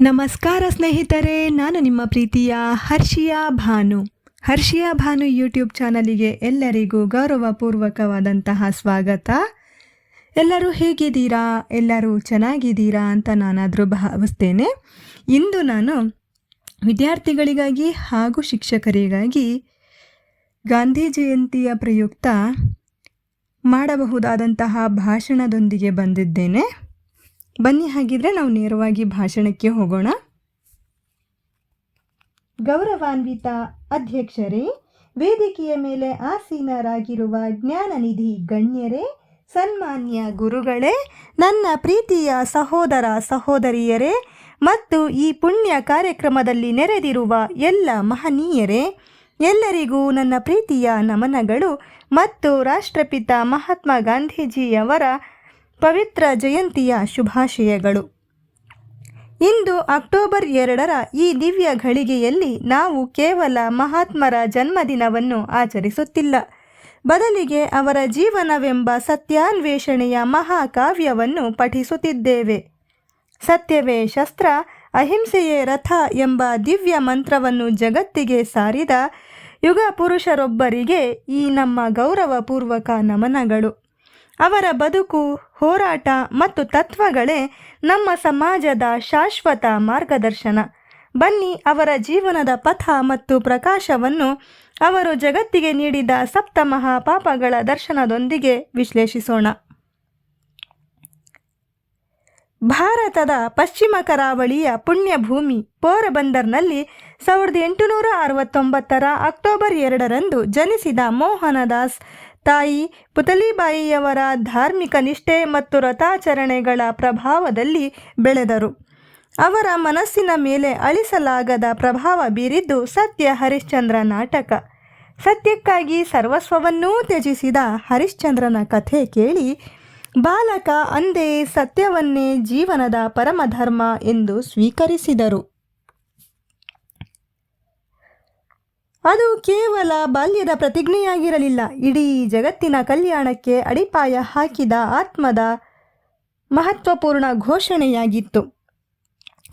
ನಮಸ್ಕಾರ ಸ್ನೇಹಿತರೆ, ನಾನು ನಿಮ್ಮ ಪ್ರೀತಿಯ ಹರ್ಷಿಯಾ ಭಾನು. ಹರ್ಷಿಯಾ ಭಾನು ಯೂಟ್ಯೂಬ್ ಚಾನಲಿಗೆ ಎಲ್ಲರಿಗೂ ಗೌರವಪೂರ್ವಕವಾದಂತಹ ಸ್ವಾಗತ. ಎಲ್ಲರೂ ಹೇಗಿದ್ದೀರಾ? ಎಲ್ಲರೂ ಚೆನ್ನಾಗಿದ್ದೀರಾ ಅಂತ ನಾನಾದರೂ ಭಾವಿಸ್ತೇನೆ. ಇಂದು ನಾನು ವಿದ್ಯಾರ್ಥಿಗಳಿಗಾಗಿ ಹಾಗೂ ಶಿಕ್ಷಕರಿಗಾಗಿ ಗಾಂಧಿ ಜಯಂತಿಯ ಪ್ರಯುಕ್ತ ಮಾಡಬಹುದಾದಂತಹ ಭಾಷಣದೊಂದಿಗೆ ಬಂದಿದ್ದೇನೆ. ಬನ್ನಿ ಹಾಗಿದ್ರೆ ನಾವು ನೇರವಾಗಿ ಭಾಷಣಕ್ಕೆ ಹೋಗೋಣ. ಗೌರವಾನ್ವಿತ ಅಧ್ಯಕ್ಷರೇ, ವೇದಿಕೆಯ ಮೇಲೆ ಆಸೀನರಾಗಿರುವ ಜ್ಞಾನನಿಧಿ ಗಣ್ಯರೇ, ಸನ್ಮಾನ್ಯ ಗುರುಗಳೇ, ನನ್ನ ಪ್ರೀತಿಯ ಸಹೋದರ ಸಹೋದರಿಯರೇ ಮತ್ತು ಈ ಪುಣ್ಯ ಕಾರ್ಯಕ್ರಮದಲ್ಲಿ ನೆರೆದಿರುವ ಎಲ್ಲ ಮಹನೀಯರೇ, ಎಲ್ಲರಿಗೂ ನನ್ನ ಪ್ರೀತಿಯ ನಮನಗಳು ಮತ್ತು ರಾಷ್ಟ್ರಪಿತ ಮಹಾತ್ಮ ಗಾಂಧೀಜಿಯವರ ಪವಿತ್ರ ಜಯಂತಿಯ ಶುಭಾಶಯಗಳು. ಇಂದು ಅಕ್ಟೋಬರ್ ಎರಡರ ಈ ದಿವ್ಯ ಘಳಿಗೆಯಲ್ಲಿ ನಾವು ಕೇವಲ ಮಹಾತ್ಮರ ಜನ್ಮದಿನವನ್ನು ಆಚರಿಸುತ್ತಿಲ್ಲ. ಬದಲಿಗೆ ಅವರ ಜೀವನವೆಂಬ ಸತ್ಯಾನ್ವೇಷಣೆಯ ಮಹಾಕಾವ್ಯವನ್ನು ಪಠಿಸುತ್ತಿದ್ದೇವೆ. ಸತ್ಯವೇ ಶಸ್ತ್ರ, ಅಹಿಂಸೆಯೇ ರಥ ಎಂಬ ದಿವ್ಯ ಮಂತ್ರವನ್ನು ಜಗತ್ತಿಗೆ ಸಾರಿದ ಯುಗ ಪುರುಷರೊಬ್ಬರಿಗೆ ಈ ನಮ್ಮ ಗೌರವಪೂರ್ವಕ ನಮನಗಳು. ಅವರ ಬದುಕು, ಹೋರಾಟ ಮತ್ತು ತತ್ವಗಳೇ ನಮ್ಮ ಸಮಾಜದ ಶಾಶ್ವತ ಮಾರ್ಗದರ್ಶನ. ಬನ್ನಿ ಅವರ ಜೀವನದ ಪಥ ಮತ್ತು ಪ್ರಕಾಶವನ್ನು ಅವರು ಜಗತ್ತಿಗೆ ನೀಡಿದ ಸಪ್ತ ಮಹಾಪಾಪಗಳ ದರ್ಶನದೊಂದಿಗೆ ವಿಶ್ಲೇಷಿಸೋಣ. ಭಾರತದ ಪಶ್ಚಿಮ ಕರಾವಳಿಯ ಪುಣ್ಯಭೂಮಿ ಪೋರಬಂದರ್ನಲ್ಲಿ ಸಾವಿರದ ಎಂಟುನೂರ ಅರವತ್ತೊಂಬತ್ತರ ಅಕ್ಟೋಬರ್ ಎರಡರಂದು ಜನಿಸಿದ ಮೋಹನದಾಸ್ ತಾಯಿ ಪುತಲಿಬಾಯಿಯವರ ಧಾರ್ಮಿಕ ನಿಷ್ಠೆ ಮತ್ತು ರಥಾಚರಣೆಗಳ ಪ್ರಭಾವದಲ್ಲಿ ಬೆಳೆದರು. ಅವರ ಮನಸ್ಸಿನ ಮೇಲೆ ಅಳಿಸಲಾಗದ ಪ್ರಭಾವ ಬೀರಿದ್ದು ಸತ್ಯ ಹರಿಶ್ಚಂದ್ರ ನಾಟಕ. ಸತ್ಯಕ್ಕಾಗಿ ಸರ್ವಸ್ವವನ್ನೂ ತ್ಯಜಿಸಿದ ಹರಿಶ್ಚಂದ್ರನ ಕಥೆ ಕೇಳಿ, ಬಾಲಕ ಅಂದೇ ಸತ್ಯವನ್ನೇ ಜೀವನದ ಪರಮಧರ್ಮ ಎಂದು ಸ್ವೀಕರಿಸಿದರು. ಅದು ಕೇವಲ ಬಾಲ್ಯದ ಪ್ರತಿಜ್ಞೆಯಾಗಿರಲಿಲ್ಲ. ಇಡೀ ಜಗತ್ತಿನ ಕಲ್ಯಾಣಕ್ಕೆ ಅಡಿಪಾಯ ಹಾಕಿದ ಆತ್ಮದ ಮಹತ್ವಪೂರ್ಣ ಘೋಷಣೆಯಾಗಿತ್ತು.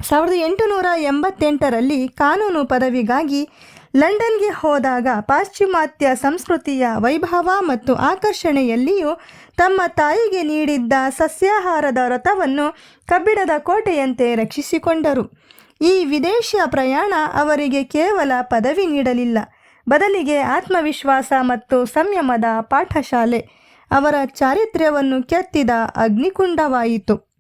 ಸಾವಿರದ ಎಂಟುನೂರ ಎಂಬತ್ತೆಂಟರಲ್ಲಿ ಕಾನೂನು ಪದವಿಗಾಗಿ ಲಂಡನ್ಗೆ ಹೋದಾಗ ಪಾಶ್ಚಿಮಾತ್ಯ ಸಂಸ್ಕೃತಿಯ ವೈಭವ ಮತ್ತು ಆಕರ್ಷಣೆಯಲ್ಲಿಯೂ ತಮ್ಮ ತಾಯಿಗೆ ನೀಡಿದ್ದ ಸಸ್ಯಾಹಾರದ ವ್ರತವನ್ನು ಕಬ್ಬಿಣದ ಕೋಟೆಯಂತೆ ರಕ್ಷಿಸಿಕೊಂಡರು. ಈ ವಿದೇಶಿಯ ಪ್ರಯಾಣ ಅವರಿಗೆ ಕೇವಲ ಪದವಿ ನೀಡಲಿಲ್ಲ. ಬದಲಿಗೆ ಆತ್ಮವಿಶ್ವಾಸ ಮತ್ತು ಸಂಯಮದ ಪಾಠಶಾಲೆ. ಅವರ ಚಾರಿತ್ರ್ಯವನ್ನು ಕೆತ್ತಿದ ಅಗ್ನಿಕುಂಡವಾಯಿತು.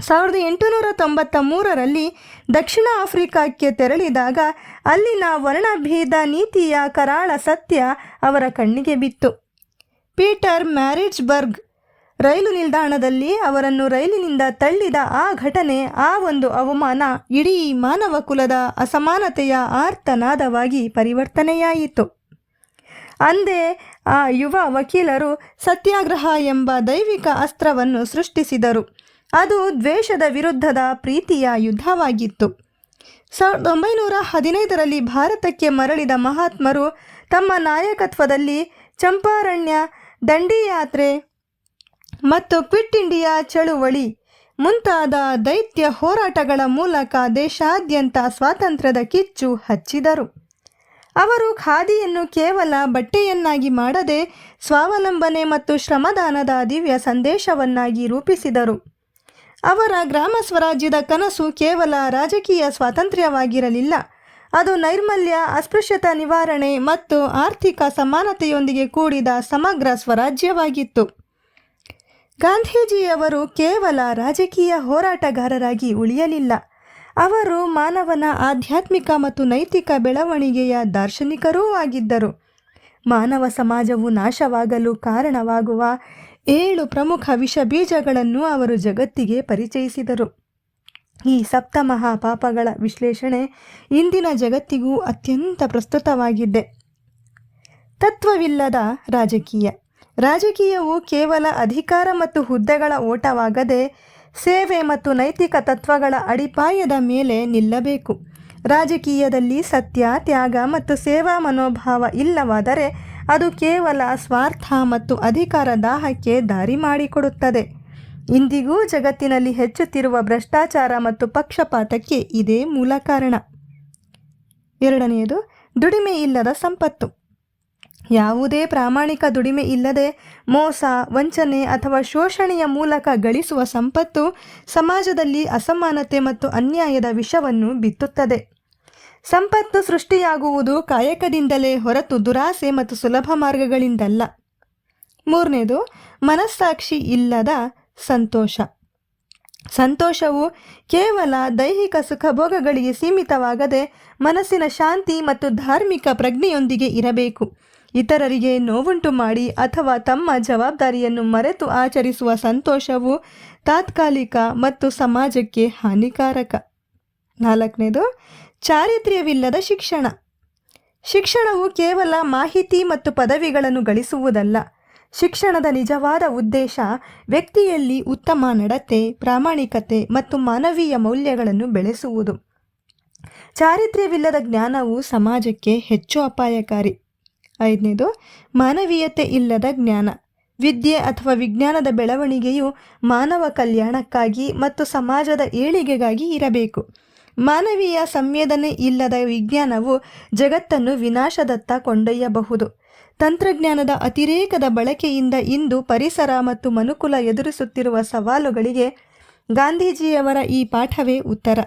ಸಾವಿರದ ಎಂಟುನೂರ ತೊಂಬತ್ತ ಮೂರರಲ್ಲಿ ದಕ್ಷಿಣ ಆಫ್ರಿಕಾಕ್ಕೆ ತೆರಳಿದಾಗ ಅಲ್ಲಿನ ವರ್ಣಭೇದ ನೀತಿಯ ಕರಾಳ ಸತ್ಯ ಅವರ ಕಣ್ಣಿಗೆ ಬಿತ್ತು. ಪೀಟರ್ ಮ್ಯಾರಿಡ್ಸ್ಬರ್ಗ್ ರೈಲು ನಿಲ್ದಾಣದಲ್ಲಿ ಅವರನ್ನು ರೈಲಿನಿಂದ ತಳ್ಳಿದ ಆ ಘಟನೆ, ಆ ಒಂದು ಅವಮಾನ ಇಡೀ ಮಾನವ ಕುಲದ ಅಸಮಾನತೆಯ ಆರ್ತನಾದವಾಗಿ ಪರಿವರ್ತನೆಯಾಯಿತು. ಅಂದೇ ಆ ಯುವ ವಕೀಲರು ಸತ್ಯಾಗ್ರಹ ಎಂಬ ದೈವಿಕ ಅಸ್ತ್ರವನ್ನು ಸೃಷ್ಟಿಸಿದರು. ಅದು ದ್ವೇಷದ ವಿರುದ್ಧದ ಪ್ರೀತಿಯ ಯುದ್ಧವಾಗಿತ್ತು. ಸಾವಿರದ ಒಂಬೈನೂರ ಹದಿನೈದರಲ್ಲಿ ಭಾರತಕ್ಕೆ ಮರಳಿದ ಮಹಾತ್ಮರು ತಮ್ಮ ನಾಯಕತ್ವದಲ್ಲಿ ಚಂಪಾರಣ್ಯ ದಂಡಿಯಾತ್ರೆ ಮತ್ತು ಕ್ವಿಟ್ ಇಂಡಿಯಾ ಚಳುವಳಿ. ಮುಂತಾದ ದೈತ್ಯ ಹೋರಾಟಗಳ ಮೂಲಕ ದೇಶಾದ್ಯಂತ ಸ್ವಾತಂತ್ರ್ಯದ ಕಿಚ್ಚು ಹಚ್ಚಿದರು. ಅವರು ಖಾದಿಯನ್ನು ಕೇವಲ ಬಟ್ಟೆಯನ್ನಾಗಿ ಮಾಡದೆ ಸ್ವಾವಲಂಬನೆ ಮತ್ತು ಶ್ರಮದಾನದ ದಿವ್ಯ ಸಂದೇಶವನ್ನಾಗಿ ರೂಪಿಸಿದರು. ಅವರ ಗ್ರಾಮ ಸ್ವರಾಜ್ಯದ ಕನಸು ಕೇವಲ ರಾಜಕೀಯ ಸ್ವಾತಂತ್ರ್ಯವಾಗಿರಲಿಲ್ಲ. ಅದು ನೈರ್ಮಲ್ಯ, ಅಸ್ಪೃಶ್ಯತಾ ನಿವಾರಣೆ ಮತ್ತು ಆರ್ಥಿಕ ಸಮಾನತೆಯೊಂದಿಗೆ ಕೂಡಿದ ಸಮಗ್ರ ಸ್ವರಾಜ್ಯವಾಗಿತ್ತು. ಗಾಂಧೀಜಿಯವರು ಕೇವಲ ರಾಜಕೀಯ ಹೋರಾಟಗಾರರಾಗಿ ಉಳಿಯಲಿಲ್ಲ. ಅವರು ಮಾನವನ ಆಧ್ಯಾತ್ಮಿಕ ಮತ್ತು ನೈತಿಕ ಬೆಳವಣಿಗೆಯ ದಾರ್ಶನಿಕರೂ ಆಗಿದ್ದರು. ಮಾನವ ಸಮಾಜವು ನಾಶವಾಗಲು ಕಾರಣವಾಗುವ ಏಳು ಪ್ರಮುಖ ವಿಷ ಬೀಜಗಳನ್ನು ಅವರು ಜಗತ್ತಿಗೆ ಪರಿಚಯಿಸಿದರು. ಈ ಸಪ್ತಮಹಾ ಪಾಪಗಳ ವಿಶ್ಲೇಷಣೆ ಇಂದಿನ ಜಗತ್ತಿಗೂ ಅತ್ಯಂತ ಪ್ರಸ್ತುತವಾಗಿದೆ. ತತ್ವವಿಲ್ಲದ ರಾಜಕೀಯ. ರಾಜಕೀಯವು ಕೇವಲ ಅಧಿಕಾರ ಮತ್ತು ಹುದ್ದೆಗಳ ಓಟವಾಗದೆ ಸೇವೆ ಮತ್ತು ನೈತಿಕ ತತ್ವಗಳ ಅಡಿಪಾಯದ ಮೇಲೆ ನಿಲ್ಲಬೇಕು. ರಾಜಕೀಯದಲ್ಲಿ ಸತ್ಯ, ತ್ಯಾಗ ಮತ್ತು ಸೇವಾ ಮನೋಭಾವ ಇಲ್ಲವಾದರೆ ಅದು ಕೇವಲ ಸ್ವಾರ್ಥ ಮತ್ತು ಅಧಿಕಾರ ದಾಹಕ್ಕೆ ದಾರಿ ಮಾಡಿಕೊಡುತ್ತದೆ. ಇಂದಿಗೂ ಜಗತ್ತಿನಲ್ಲಿ ಹೆಚ್ಚುತ್ತಿರುವ ಭ್ರಷ್ಟಾಚಾರ ಮತ್ತು ಪಕ್ಷಪಾತಕ್ಕೆ ಇದೇ ಮೂಲ ಕಾರಣ. ಎರಡನೆಯದು, ದುಡಿಮೆ ಇಲ್ಲದ ಸಂಪತ್ತು. ಯಾವುದೇ ಪ್ರಾಮಾಣಿಕ ದುಡಿಮೆ ಇಲ್ಲದೆ ಮೋಸ, ವಂಚನೆ ಅಥವಾ ಶೋಷಣೆಯ ಮೂಲಕ ಗಳಿಸುವ ಸಂಪತ್ತು ಸಮಾಜದಲ್ಲಿ ಅಸಮಾನತೆ ಮತ್ತು ಅನ್ಯಾಯದ ವಿಷವನ್ನು ಬಿತ್ತುತ್ತದೆ. ಸಂಪತ್ತು ಸೃಷ್ಟಿಯಾಗುವುದು ಕಾಯಕದಿಂದಲೇ ಹೊರತು ದುರಾಸೆ ಮತ್ತು ಸುಲಭ ಮಾರ್ಗಗಳಿಂದಲ್ಲ. ಮೂರನೇದು, ಮನಸ್ಸಾಕ್ಷಿ ಇಲ್ಲದ ಸಂತೋಷ. ಸಂತೋಷವು ಕೇವಲ ದೈಹಿಕ ಸುಖಭೋಗಗಳಿಗೆ ಸೀಮಿತವಾಗದೆ ಮನಸ್ಸಿನ ಶಾಂತಿ ಮತ್ತು ಧಾರ್ಮಿಕ ಪ್ರಜ್ಞೆಯೊಂದಿಗೆ ಇರಬೇಕು. ಇತರರಿಗೆ ನೋವುಂಟು ಮಾಡಿ ಅಥವಾ ತಮ್ಮ ಜವಾಬ್ದಾರಿಯನ್ನು ಮರೆತು ಆಚರಿಸುವ ಸಂತೋಷವು ತಾತ್ಕಾಲಿಕ ಮತ್ತು ಸಮಾಜಕ್ಕೆ ಹಾನಿಕಾರಕ. ನಾಲ್ಕನೇದು, ಚಾರಿತ್ರ್ಯವಿಲ್ಲದ ಶಿಕ್ಷಣ. ಶಿಕ್ಷಣವು ಕೇವಲ ಮಾಹಿತಿ ಮತ್ತು ಪದವಿಗಳನ್ನು ಗಳಿಸುವುದಲ್ಲ. ಶಿಕ್ಷಣದ ನಿಜವಾದ ಉದ್ದೇಶ ವ್ಯಕ್ತಿಯಲ್ಲಿ ಉತ್ತಮ ನಡತೆ, ಪ್ರಾಮಾಣಿಕತೆ ಮತ್ತು ಮಾನವೀಯ ಮೌಲ್ಯಗಳನ್ನು ಬೆಳೆಸುವುದು. ಚಾರಿತ್ರ್ಯವಿಲ್ಲದ ಜ್ಞಾನವು ಸಮಾಜಕ್ಕೆ ಹೆಚ್ಚು ಅಪಾಯಕಾರಿ. ಐದನೇದು, ಮಾನವೀಯತೆ ಇಲ್ಲದ ಜ್ಞಾನ. ವಿದ್ಯೆ ಅಥವಾ ವಿಜ್ಞಾನದ ಬೆಳವಣಿಗೆಯು ಮಾನವ ಕಲ್ಯಾಣಕ್ಕಾಗಿ ಮತ್ತು ಸಮಾಜದ ಏಳಿಗೆಗಾಗಿ ಇರಬೇಕು. ಮಾನವೀಯ ಸಂವೇದನೆ ಇಲ್ಲದ ವಿಜ್ಞಾನವು ಜಗತ್ತನ್ನು ವಿನಾಶದತ್ತ ಕೊಂಡೊಯ್ಯಬಹುದು. ತಂತ್ರಜ್ಞಾನದ ಅತಿರೇಕದ ಬಳಕೆಯಿಂದ ಇಂದು ಪರಿಸರ ಮತ್ತು ಮನುಕುಲ ಎದುರಿಸುತ್ತಿರುವ ಸವಾಲುಗಳಿಗೆ ಗಾಂಧೀಜಿಯವರ ಈ ಪಾಠವೇ ಉತ್ತರ.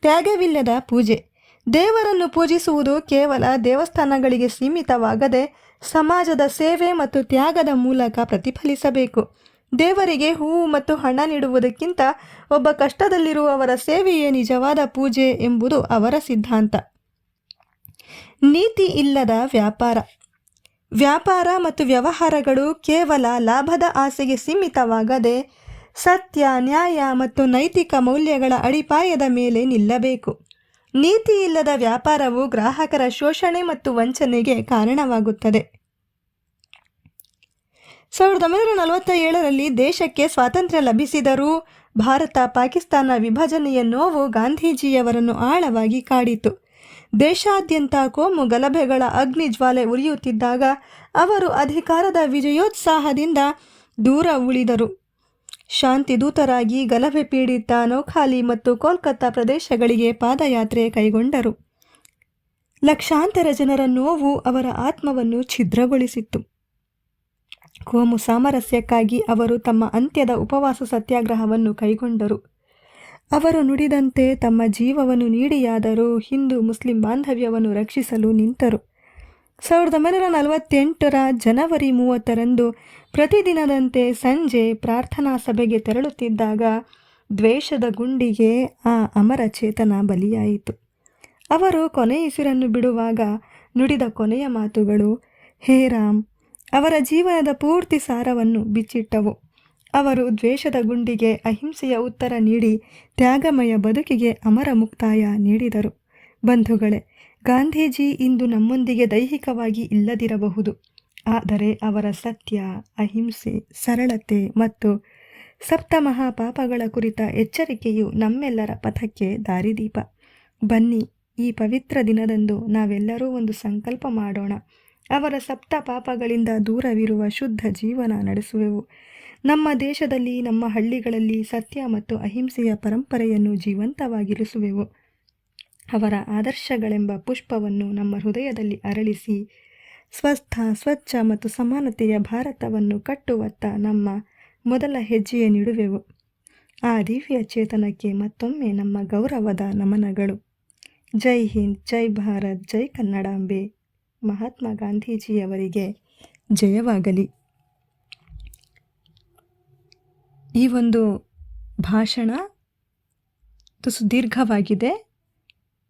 ತ್ಯಾಗವಿಲ್ಲದ ಪೂಜೆ. ದೇವರನ್ನು ಪೂಜಿಸುವುದು ಕೇವಲ ದೇವಸ್ಥಾನಗಳಿಗೆ ಸೀಮಿತವಾಗದೆ ಸಮಾಜದ ಸೇವೆ ಮತ್ತು ತ್ಯಾಗದ ಮೂಲಕ ಪ್ರತಿಫಲಿಸಬೇಕು. ದೇವರಿಗೆ ಹೂವು ಮತ್ತು ಹಣ ನೀಡುವುದಕ್ಕಿಂತ ಒಬ್ಬ ಕಷ್ಟದಲ್ಲಿರುವವರ ಸೇವೆಯೇ ನಿಜವಾದ ಪೂಜೆ ಎಂಬುದು ಅವರ ಸಿದ್ಧಾಂತ. ನೀತಿ ಇಲ್ಲದ ವ್ಯಾಪಾರ. ವ್ಯಾಪಾರ ಮತ್ತು ವ್ಯವಹಾರಗಳು ಕೇವಲ ಲಾಭದ ಆಸೆಗೆ ಸೀಮಿತವಾಗದೆ ಸತ್ಯ, ನ್ಯಾಯ ಮತ್ತು ನೈತಿಕ ಮೌಲ್ಯಗಳ ಅಡಿಪಾಯದ ಮೇಲೆ ನಿಲ್ಲಬೇಕು. ನೀತಿ ಇಲ್ಲದ ವ್ಯಾಪಾರವು ಗ್ರಾಹಕರ ಶೋಷಣೆ ಮತ್ತು ವಂಚನೆಗೆ ಕಾರಣವಾಗುತ್ತದೆ. ಸಾವಿರದ ಒಂಬೈನೂರ ನಲವತ್ತ ಏಳರಲ್ಲಿ ದೇಶಕ್ಕೆ ಸ್ವಾತಂತ್ರ್ಯ ಲಭಿಸಿದರೂ ಭಾರತ ಪಾಕಿಸ್ತಾನ ವಿಭಜನೆಯ ನೋವು ಗಾಂಧೀಜಿಯವರನ್ನು ಆಳವಾಗಿ ಕಾಡಿತು. ದೇಶಾದ್ಯಂತ ಕೋಮು ಗಲಭೆಗಳ ಅಗ್ನಿ ಜ್ವಾಲೆ ಉರಿಯುತ್ತಿದ್ದಾಗ ಅವರು ಅಧಿಕಾರದ ವಿಜಯೋತ್ಸಾಹದಿಂದ ದೂರ ಉಳಿದರು. ಶಾಂತಿ ದೂತರಾಗಿ ಗಲಭೆ ಪೀಡಿತ ನೌಖಾಲಿ ಮತ್ತು ಕೋಲ್ಕತ್ತಾ ಪ್ರದೇಶಗಳಿಗೆ ಪಾದಯಾತ್ರೆ ಕೈಗೊಂಡರು. ಲಕ್ಷಾಂತರ ಜನರ ನೋವು ಅವರ ಆತ್ಮವನ್ನು ಛಿದ್ರಗೊಳಿಸಿತ್ತು. ಕೋಮು ಸಾಮರಸ್ಯಕ್ಕಾಗಿ ಅವರು ತಮ್ಮ ಅಂತ್ಯದ ಉಪವಾಸ ಸತ್ಯಾಗ್ರಹವನ್ನು ಕೈಗೊಂಡರು. ಅವರು ನುಡಿದಂತೆ ತಮ್ಮ ಜೀವವನ್ನು ನೀಡಿಯಾದರೂ ಹಿಂದೂ ಮುಸ್ಲಿಂ ಬಾಂಧವ್ಯವನ್ನು ರಕ್ಷಿಸಲು ನಿಂತರು. ಸಾವಿರದ ಒಂಬೈನೂರ ನಲವತ್ತೆಂಟರ ಜನವರಿ ಮೂವತ್ತರಂದು ಪ್ರತಿದಿನದಂತೆ ಸಂಜೆ ಪ್ರಾರ್ಥನಾ ಸಭೆಗೆ ತೆರಳುತ್ತಿದ್ದಾಗ ದ್ವೇಷದ ಗುಂಡಿಗೆ ಆ ಅಮರ ಚೇತನ ಬಲಿಯಾಯಿತು. ಅವರು ಕೊನೆಯುಸಿರನ್ನು ಬಿಡುವಾಗ ನುಡಿದ ಕೊನೆಯ ಮಾತುಗಳು, ಹೇ ರಾಮ್, ಅವರ ಜೀವನದ ಪೂರ್ತಿ ಸಾರವನ್ನು ಬಿಚ್ಚಿಟ್ಟವು. ಅವರು ದ್ವೇಷದ ಗುಂಡಿಗೆ ಅಹಿಂಸೆಯ ಉತ್ತರ ನೀಡಿ ತ್ಯಾಗಮಯ ಬದುಕಿಗೆ ಅಮರ ಮುಕ್ತಾಯ ನೀಡಿದರು. ಬಂಧುಗಳೇ ಗಾಂಧೀಜಿ ಇಂದು ನಮ್ಮೊಂದಿಗೆ ದೈಹಿಕವಾಗಿ ಇಲ್ಲದಿರಬಹುದು. ಆದರೆ ಅವರ ಸತ್ಯ, ಅಹಿಂಸೆ, ಸರಳತೆ ಮತ್ತು ಸಪ್ತಮಹಾಪಾಪಗಳ ಕುರಿತ ಎಚ್ಚರಿಕೆಯು ನಮ್ಮೆಲ್ಲರ ಪಥಕ್ಕೆ ದಾರಿದೀಪ. ಬನ್ನಿ, ಈ ಪವಿತ್ರ ದಿನದಂದು ನಾವೆಲ್ಲರೂ ಒಂದು ಸಂಕಲ್ಪ ಮಾಡೋಣ. ಅವರ ಸಪ್ತ ಪಾಪಗಳಿಂದ ದೂರವಿರುವ ಶುದ್ಧ ಜೀವನ ನಡೆಸುವೆವು. ನಮ್ಮ ದೇಶದಲ್ಲಿ, ನಮ್ಮ ಹಳ್ಳಿಗಳಲ್ಲಿ ಸತ್ಯ ಮತ್ತು ಅಹಿಂಸೆಯ ಪರಂಪರೆಯನ್ನು ಜೀವಂತವಾಗಿರಿಸುವೆವು. ಅವರ ಆದರ್ಶಗಳೆಂಬ ಪುಷ್ಪವನ್ನು ನಮ್ಮ ಹೃದಯದಲ್ಲಿ ಅರಳಿಸಿ, ಸ್ವಸ್ಥ, ಸ್ವಚ್ಛ ಮತ್ತು ಸಮಾನತೆಯ ಭಾರತವನ್ನು ಕಟ್ಟುವತ್ತ ನಮ್ಮ ಮೊದಲ ಹೆಜ್ಜೆಯ ನಿಡುವೆವು ಆ ದಿವ್ಯ ಚೇತನಕ್ಕೆ ಮತ್ತೊಮ್ಮೆ ನಮ್ಮ ಗೌರವದ ನಮನಗಳು. ಜೈ ಹಿಂದ್, ಜೈ ಭಾರತ್, ಜೈ ಕನ್ನಡಾಂಬೆ. ಮಹಾತ್ಮ ಗಾಂಧೀಜಿಯವರಿಗೆ ಜಯವಾಗಲಿ. ಈ ಒಂದು ಭಾಷಣ ತುಸು ದೀರ್ಘವಾಗಿದೆ.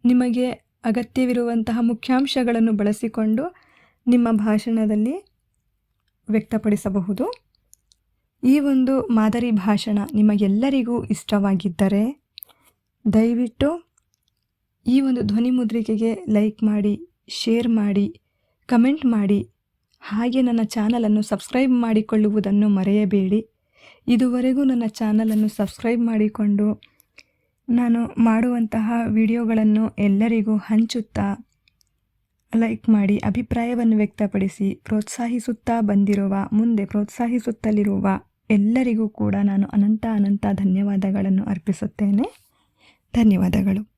ನಿಮಗೆ ಅಗತ್ಯವಿರುವಂತಹ ಮುಖ್ಯಾಂಶಗಳನ್ನು ಬಳಸಿಕೊಂಡು ನಿಮ್ಮ ಭಾಷಣದಲ್ಲಿ ವ್ಯಕ್ತಪಡಿಸಬಹುದು. ಈ ಒಂದು ಮಾದರಿ ಭಾಷಣ ನಿಮಗೆಲ್ಲರಿಗೂ ಇಷ್ಟವಾಗಿದ್ದರೆ ದಯವಿಟ್ಟು ಈ ಒಂದು ಧ್ವನಿ ಮುದ್ರಿಕೆಗೆ ಲೈಕ್ ಮಾಡಿ, ಶೇರ್ ಮಾಡಿ, ಕಮೆಂಟ್ ಮಾಡಿ. ಹಾಗೆ ನನ್ನ ಚಾನಲನ್ನು ಸಬ್ಸ್ಕ್ರೈಬ್ ಮಾಡಿಕೊಳ್ಳುವುದನ್ನು ಮರೆಯಬೇಡಿ. ಇದುವರೆಗೂ ನನ್ನ ಚಾನಲನ್ನು ಸಬ್ಸ್ಕ್ರೈಬ್ ಮಾಡಿಕೊಂಡು ನಾನು ಮಾಡುವಂತಹ ವಿಡಿಯೋಗಳನ್ನು ಎಲ್ಲರಿಗೂ ಹಂಚುತ್ತಾ, ಲೈಕ್ ಮಾಡಿ, ಅಭಿಪ್ರಾಯವನ್ನು ವ್ಯಕ್ತಪಡಿಸಿ, ಪ್ರೋತ್ಸಾಹಿಸುತ್ತಾ ಬಂದಿರುವ, ಮುಂದೆ ಪ್ರೋತ್ಸಾಹಿಸುತ್ತಲಿರುವ ಎಲ್ಲರಿಗೂ ಕೂಡ ನಾನು ಅನಂತ ಅನಂತ ಧನ್ಯವಾದಗಳನ್ನು ಅರ್ಪಿಸುತ್ತೇನೆ. ಧನ್ಯವಾದಗಳು.